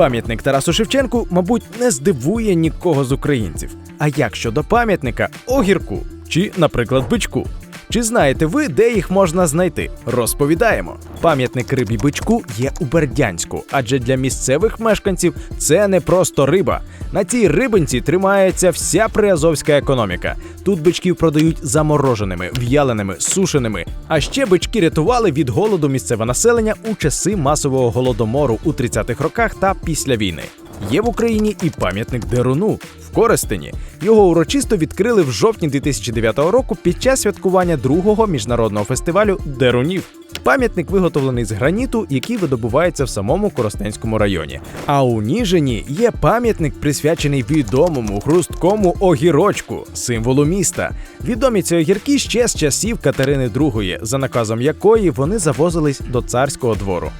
Пам'ятник Тарасу Шевченку, мабуть, не здивує нікого з українців. А як щодо пам'ятника огірку чи, наприклад, бичку? Чи знаєте ви, де їх можна знайти? Розповідаємо. Пам'ятник рибі бичку є у Бердянську, адже для місцевих мешканців це не просто риба. На цій рибинці тримається вся приазовська економіка. Тут бичків продають замороженими, в'яленими, сушеними. А ще бички рятували від голоду місцеве населення у часи масового голодомору у 30-х роках та після війни. Є в Україні і пам'ятник Деруну в Коростені. Його урочисто відкрили в жовтні 2009 року під час святкування другого міжнародного фестивалю Дерунів. Пам'ятник виготовлений з граніту, який видобувається в самому Коростенському районі. А у Ніжині є пам'ятник, присвячений відомому хрусткому огірочку, символу міста. Відомі ці огірки ще з часів Катерини II, за наказом якої вони завозились до царського двору.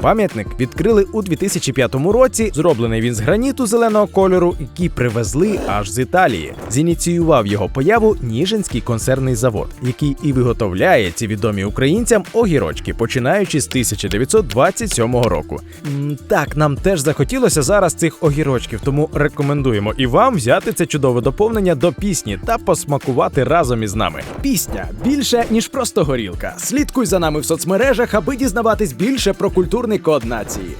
Пам'ятник відкрили у 2005 році. Зроблений він з граніту зеленого кольору, який привезли аж з Італії. Зініціював його появу Ніжинський консервний завод, який і виготовляє ці відомі українцям огірочки, починаючи з 1927 року. Так, нам теж захотілося зараз цих огірочків, тому рекомендуємо і вам взяти це чудове доповнення до пісні та посмакувати разом із нами. Пісня більше ніж просто горілка. Слідкуй за нами в соцмережах, аби дізнаватись більше про код нації.